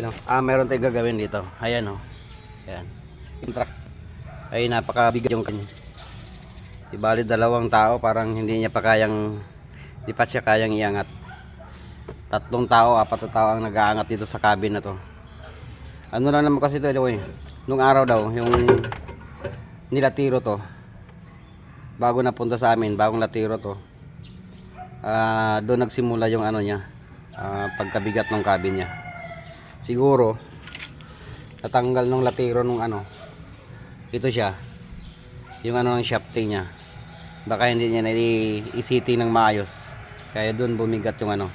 Ano? Ah, meron tayong gagawin dito. Ayan oh. Ayan. Yung truck ay napakabigat yung kanya. Ibali dalawang tao parang hindi niya pa kayang hindi pa siya kayang iangat. Tatlong tao, apat na tao ang nag-aangat dito sa cabin na to. Ano lang naman kasi ito, eh. Nung araw daw, yung nilatiro to. Bago napunta sa amin, bagong latiro to. Ah, doon nagsimula yung ano niya, ah, pagkabigat ng cabin niya. Siguro natanggal nung latiro nung ano. Ito siya. Yung ano ng shafting niya. Baka hindi niya na isiti ng maayos. Kaya doon bumigat yung ano.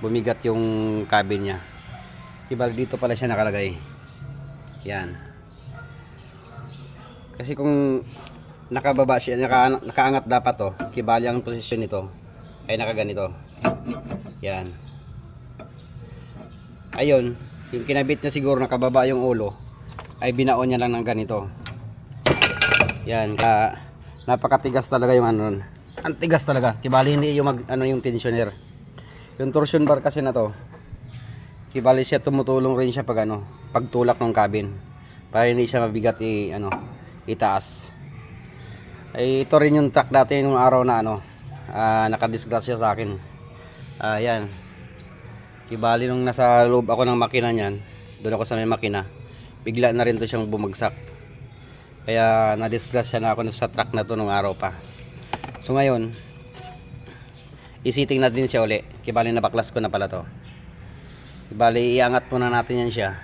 Bumigat yung cabin niya. Diba dito pala siya nakalagay. Yan. Kasi kung nakababa siya, naka, nakaangat dapat to, kibali ang posisyon nito ay nakaganito. Yan. Ayun, yung kinabit niya siguro nakababa yung ulo ay binaon niya lang ng ganito. Yan, ka napakatigas talaga yung ano. Ang tigas talaga. Kibali hindi yung mag, ano yung tensioner. Yung torsion bar kasi na to, kibali siya tumutulong rin siya pag ano, pagtulak ng cabin. Para hindi siya mabigat i ano, itaas. Ay ito rin yung truck dati nung araw na ano, ah, nakadisgrasya sa akin. Ah, yan. Kibali nung nasa loob ako ng makina niyan, doon ako sa may makina, bigla na rin to siyang bumagsak. Kaya na-disgrasya na ako sa truck na to nung araw pa. So ngayon, isiting natin siya uli. Kibali na baklas ko na pala to. Kibali iangat muna natin yan siya.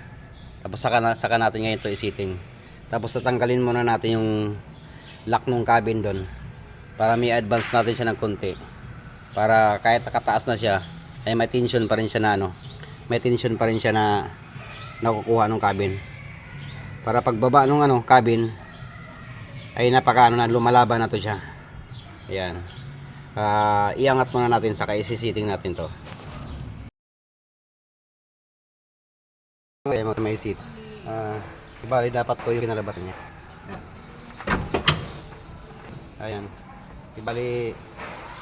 Tapos saka, saka natin ngayon to isiting. Tapos tatanggalin muna natin yung lock nung cabin doon. Para may advance natin siya ng konti. Para kahit nakataas na siya, ay may tension pa rin siya na ano. May tension pa rin siya na nakukuha ng cabin. Para pagbaba nung ano, cabin, ay napaka ano na lumalaban na to siya. Ayan. Ah, iangat muna natin saka isisiting natin to. Ayan, may seat. Ah, bali dapat ko yung kinalabas niya. Ayan. Ibali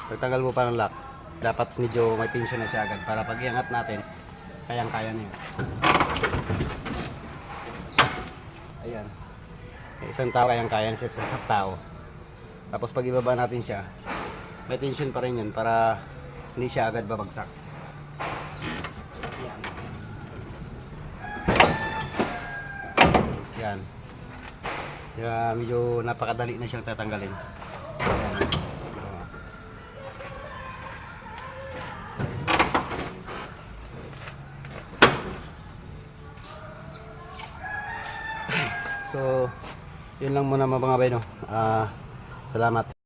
pagtanggal mo pa ng lock, dapat medyo may tension na siya agad para pag iangat natin, kayang-kaya niya. Ayan. Isang tao kayang-kaya siya sa isang tao. Tapos pag ibaba natin siya, may tension pa rin yun para hindi siya agad babagsak. Yan. Kaya medyo napakadali na siyang tatanggalin. So, yun lang muna mga bay no. Ah, salamat.